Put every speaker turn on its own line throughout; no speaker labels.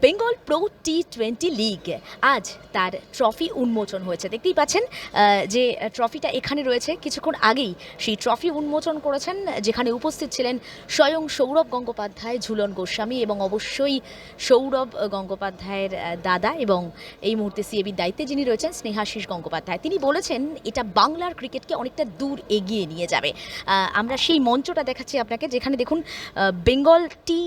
Bengal pro T twenty league আজ তার trophy উন্মোচন হয়েছে। দেখতেই পাচ্ছেন যে ট্রফিটা এখানে রয়েছে। কিছুক্ষণ আগেই সেই ট্রফি উন্মোচন করেছেন, যেখানে উপস্থিত ছিলেন স্বয়ং সৌরভ গঙ্গোপাধ্যায়, ঝুলন গোস্বামী এবং অবশ্যই সৌরভ গঙ্গোপাধ্যায়ের দাদা এবং এই মুহূর্তে সিএবির দায়িত্বে যিনি রয়েছেন, স্নেহাশিস গঙ্গোপাধ্যায়। তিনি বলেছেন, এটা বাংলার ক্রিকেটকে অনেকটা দূর এগিয়ে নিয়ে যাবে। আমরা সেই মঞ্চটা দেখাচ্ছি আপনাকে, যেখানে দেখুন বেঙ্গল টি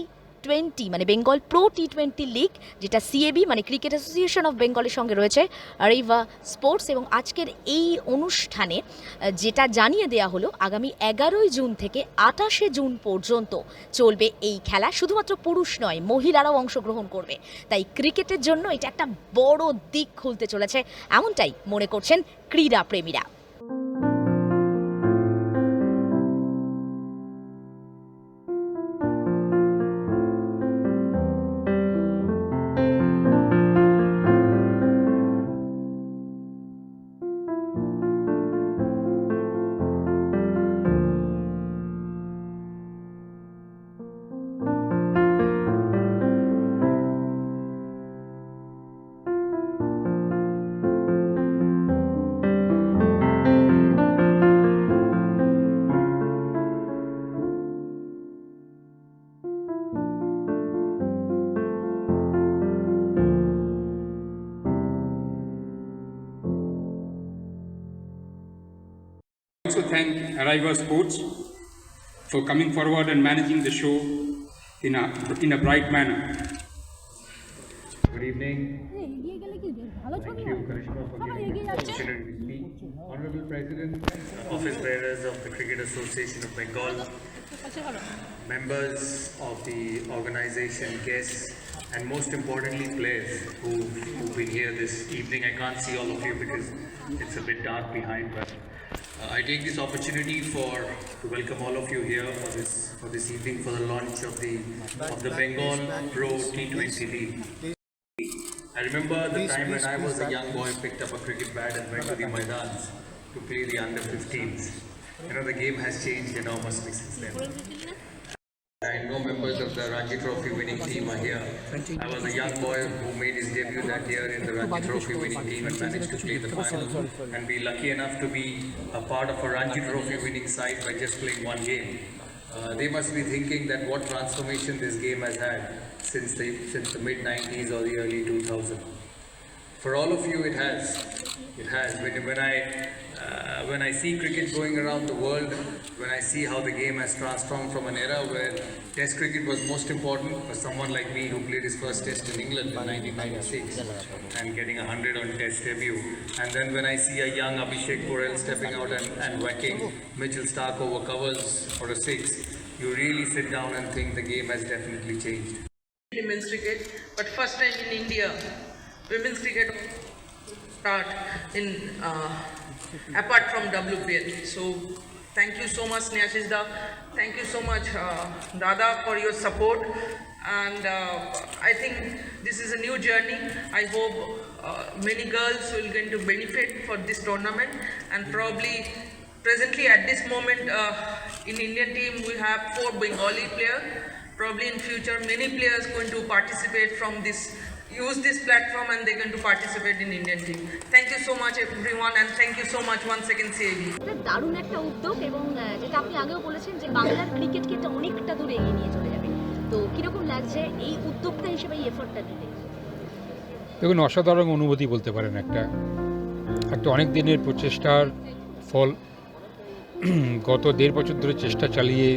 টোয়েন্টি মানে Bengal pro T twenty league যেটা সিএবি মানে ক্রিকেট অ্যাসোসিয়েশন অফ বেঙ্গলের সঙ্গে রয়েছে রিভা স্পোর্টস এবং আজকের এই অনুষ্ঠানে, যেটা জানিয়ে দেওয়া হলো, আগামী এগারোই জুন থেকে আঠাশে জুন পর্যন্ত চলবে এই খেলা। শুধুমাত্র পুরুষ নয়, মহিলারাও অংশগ্রহণ করবে। তাই ক্রিকেটের জন্য এটা একটা বড় দিক খুলতে চলেছে, এমনটাই মনে করছেন ক্রীড়া
thank Arriva Sports for coming forward and managing the show in a, in a bright manner.
Good evening. Thank you, Karishma, for giving the opportunity to speak. Honorable President, office bearers of the Cricket Association of Bengal, members of the organization, guests, and most importantly, players who, who've been here this evening. I can't see all of you because it's a bit dark behind, but I take this opportunity for to welcome all of you here for this for this evening for the launch of the of the Bengal Pro T20 League. I remember the time when I was a young boy, picked up a cricket bat and went to the Maidans to play the under 15s. You know, the game has changed enormously since then. I know members of the Ranji Trophy winning team are here. I was a young boy who made his debut that year in the Ranji Trophy winning team and managed to play the final and be lucky enough to be a part of a Ranji Trophy winning side by just playing one game. Uh, they must be thinking that what transformation this game has had since the since the mid 90s or the early 2000s. For all of you, it has. It has. When, when I when I see cricket going around the world, when I see how the game has transformed from an era where Test cricket was most important for someone like me who played his first Test in England in 1996 and getting a hundred on Test debut, and then when I see a young Abhishek Porel stepping out and, and whacking Mitchell Stark over covers for a six, you really sit down and think the game has definitely changed.
women's cricket, but first time in India, women's cricket start in uh, apart from WPL. So thank you so much, Sneashish Da. Thank you so much, uh, Dada, for your support. And uh, I think this is a new journey. I hope uh, many girls will get to benefit for this tournament and probably presently at this moment uh, in Indian team we have four Bengali players. Probably in future many players going to participate from this use this platform and they're going to participate in Indian team. Thank you so much everyone and thank you so much once again CAB.
এটা দারুণ একটা উদ্যোগ এবং যেটা আপনি আগেও বলেছেন যে বাংলার ক্রিকেটকে এটা অনেকটা দূর এগিয়ে নিয়ে চলে যাবে। তো কীরকম লাগছে এই উদ্যোক্তা হিসেবে এই এফোর্টটা দিতে
দেখুন অসাধারণ অনুভূতি বলতে পারেন একটা। একটা অনেক দিনের প্রচেষ্টার ফল। গত দেড় বছর ধরে চেষ্টা চালিয়ে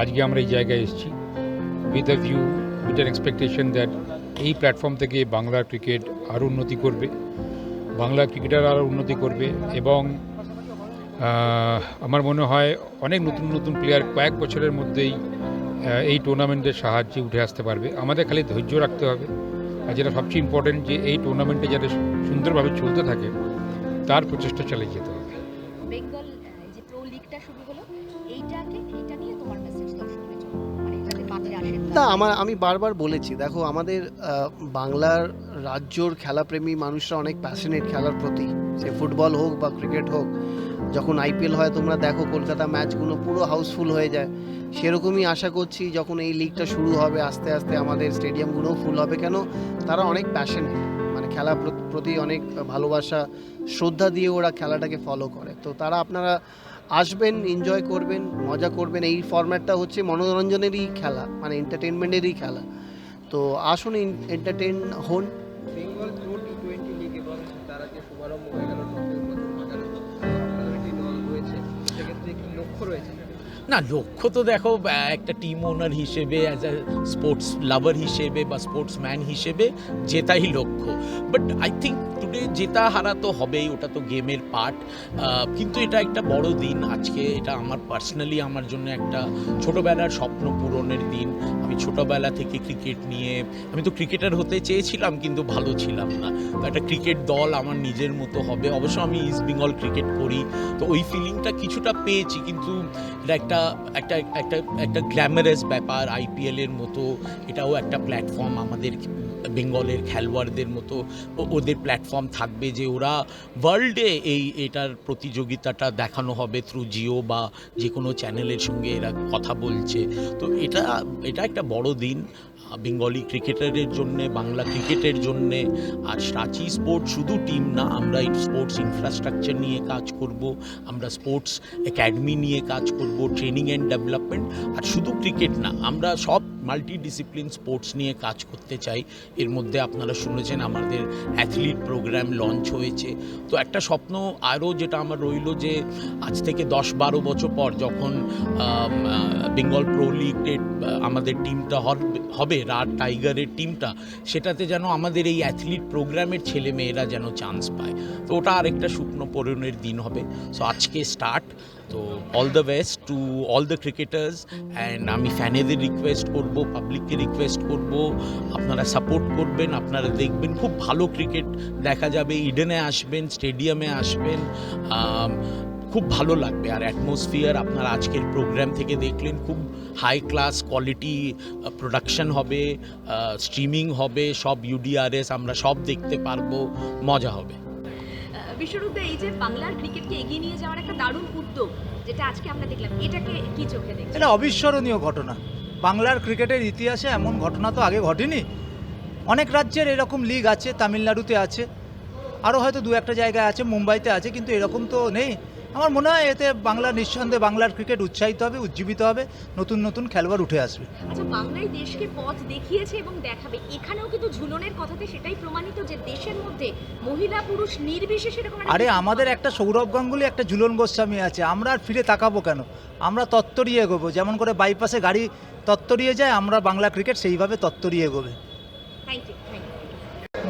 আজকে আমরা এই জায়গায় এসেছি। With a view with an expectation that এই প্ল্যাটফর্ম থেকে বাংলা ক্রিকেট আরও উন্নতি করবে, বাংলা ক্রিকেটার আরও উন্নতি করবে এবং আমার মনে হয় অনেক নতুন নতুন প্লেয়ার কয়েক বছরের মধ্যেই এই টুর্নামেন্টের সাহায্যে উঠে আসতে পারবে। আমাদের খালি ধৈর্য রাখতে হবে। আর যেটা সবচেয়ে ইম্পর্টেন্ট যে এই টুর্নামেন্টে যাতে সুন্দরভাবে চলতে থাকে, তার প্রচেষ্টা চালিয়ে যেতে হবে।
বেঙ্গল যে প্রো লিগটা শুরু হলো, এইটাকে এইটা
না আমার আমি বারবার বলেছি দেখো আমাদের বাংলার রাজ্যর খেলাপ্রেমী মানুষরা অনেক প্যাশনেট খেলার প্রতি। সে ফুটবল হোক বা ক্রিকেট হোক যখন আইপিএল হয় তোমরা দেখো কলকাতা ম্যাচগুলো পুরো হাউসফুল হয়ে যায়। সেরকমই আশা করছি যখন এই লিগটা শুরু হবে আস্তে আস্তে আমাদের স্টেডিয়ামগুলোও ফুল হবে। কেন? তারা অনেক প্যাশনেট মানে প্র- প্রতি অনেক ভালোবাসা শ্রদ্ধা দিয়ে ওরা খেলাটাকে ফলো করে। তো তারা আপনারা আসবেন এনজয় করবেন, মজা করবেন। এই ফরম্যাটটা হচ্ছে মনোরঞ্জনেরই খেলা মানে এন্টারটেনমেন্টেরই খেলা। তো আসুন এন্টারটেন হন।
সেক্ষেত্রে লক্ষ্য রয়েছে?
না, লক্ষ্য তো দেখো একটা টিম ওনার হিসেবে অ্যাজ আ স্পোর্টস লাভার হিসেবে বা স্পোর্টসম্যান হিসেবে জেতাই লক্ষ্য। বাট আই থিঙ্ক টুডে জেতা হারা তো হবেই, ওটা তো গেমের পার্ট কিন্তু এটা একটা বড় দিন। আজকে এটা আমার পার্সোনালি আমার জন্য একটা ছোটোবেলার স্বপ্ন পূরণের দিন। আমি ছোটোবেলা থেকে ক্রিকেট নিয়ে, আমি তো ক্রিকেটার হতে চেয়েছিলাম, কিন্তু ভালো ছিলাম না। তো একটা ক্রিকেট দল আমার নিজের মতো হবে। অবশ্য আমি ইস্ট বেঙ্গল ক্রিকেট করি। তো ওই ফিলিংটা কিছুটা পেয়েছি, কিন্তু এটা একটা একটা একটা একটা একটা গ্ল্যামারাস ব্যাপার আইপিএলের মতো, এটাও একটা প্ল্যাটফর্ম আমাদের বেঙ্গলের খেলোয়াড়দের মতো ওদের প্ল্যাটফর্ম থাকবে যে ওরা ওয়ার্ল্ডে এই, এটার প্রতিযোগিতাটা দেখানো হবে থ্রু জিও বা যে কোনো চ্যানেলের সঙ্গে এরা কথা বলছে। তো এটা এটা একটা বড় দিন। বেঙ্গলি ক্রিকেটারের জন্যে, বাংলা ক্রিকেটের জন্যে। আর রাঁচি স্পোর্টস শুধু টিম না, আমরা স্পোর্টস ইনফ্রাস্ট্রাকচার নিয়ে কাজ করব, আমরা স্পোর্টস একাডেমি নিয়ে কাজ করব ট্রেনিং অ্যান্ড ডেভেলপমেন্ট আর শুধু ক্রিকেট না, আমরা সব মাল্টি ডিসিপ্লিন স্পোর্টস নিয়ে কাজ করতে চাই। এর মধ্যে আপনারা শুনেছেন আমাদের অ্যাথলিট প্রোগ্রাম লঞ্চ হয়েছে। তো একটা স্বপ্ন আরও যেটা আমার রইল যে, আজ থেকে দশ বারো বছর পর যখন বেঙ্গল প্রো লিগের আমাদের টিমটা হবে রাত টাইগারের টিমটা, সেটাতে যেন আমাদের এই অ্যাথলিট প্রোগ্রামের ছেলে মেয়েরা যেন চান্স পায়। তো ওটা আরেকটা শুকনো পূরণের দিন হবে। সো আজকে স্টার্ট তো all the best to all the cricketers and আমি ফ্যানেদের রিকোয়েস্ট করব পাবলিককে রিকোয়েস্ট করব। আপনারা সাপোর্ট করবেন, আপনারা দেখবেন খুব ভালো ক্রিকেট দেখা যাবে। ইডেনে আসবেন স্টেডিয়ামে আসবেন। খুব ভালো লাগবে। আর অ্যাটমসফিয়ার আপনার আজকের প্রোগ্রাম থেকে দেখলেন খুব হাই ক্লাস কোয়ালিটি প্রোডাকশন হবে স্ট্রিমিং হবে সব ইউডিআরএস আমরা সব দেখতে পারব মজা হবে।
বিশ্বরূপ এই যে বাংলার ক্রিকেটকে এগিয়ে নিয়ে যাওয়ার একটা দারুণ উদ্যোগ যেটা আজকে আমরা দেখলাম এটাকে কি চোখে দেখছেন?
এটা অবিস্মরণীয় ঘটনা। বাংলার ক্রিকেটের ইতিহাসে এমন ঘটনা তো আগে ঘটেনি। অনেক রাজ্যের এরকম লিগ আছে তামিলনাড়ুতে আছে আরও হয়তো দু একটা জায়গায় আছে মুম্বাইতে আছে কিন্তু এরকম তো নেই। আমার মনে হয় এতে বাংলা নিঃসন্দেহে বাংলার ক্রিকেট উৎসাহিত হবে উজ্জীবিত হবে নতুন নতুন খেলোয়াড় উঠে আসবে।
আচ্ছা বাংলায় দেশকে পথ দেখিয়েছে এবং দেখাবে। এখানেও কিন্তু ঝুলনের কথাতে সেটাই প্রমাণিত যে দেশের মধ্যে মহিলা পুরুষ নির্বিশেষে এরকম
আরে আমাদের একটা সৌরভ গাঙ্গুলি একটা ঝুলন গোস্বামী আছে। আমরা আর ফিরে তাকাবো কেন? আমরা তত্তরিয়ে এগোবো। যেমন করে বাইপাসে গাড়ি তত্তরিয়ে যায় আমরা বাংলা ক্রিকেট সেইভাবে তত্তরিয়ে এগোবে।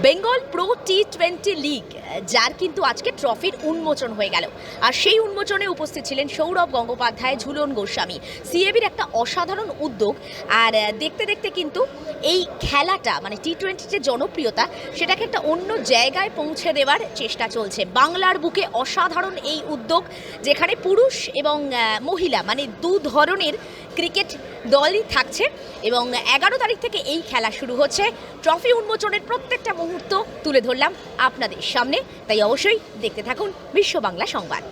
Bengal pro T twenty league যার কিন্তু আজকে ট্রফির উন্মোচন হয়ে গেল। আর সেই উন্মোচনে উপস্থিত ছিলেন সৌরভ গঙ্গোপাধ্যায়, ঝুলন গোস্বামী। সিএবির একটা অসাধারণ উদ্যোগ। আর দেখতে দেখতে কিন্তু এই খেলাটা মানে টি টোয়েন্টির যে জনপ্রিয়তা, সেটাকে একটা অন্য জায়গায় পৌঁছে দেওয়ার চেষ্টা চলছে। বাংলার বুকে অসাধারণ এই উদ্যোগ, যেখানে পুরুষ এবং মহিলা মানে দু ধরনের ক্রিকেট দলই থাকছে এবং এগারো তারিখ থেকে এই খেলা শুরু হচ্ছে। ট্রফি উন্মোচনের প্রত্যেকটা মুহূর্ত তুলে ধরলাম আপনাদের সামনে। তাই অবশ্যই দেখতে থাকুন বিশ্ব বাংলা সংবাদ।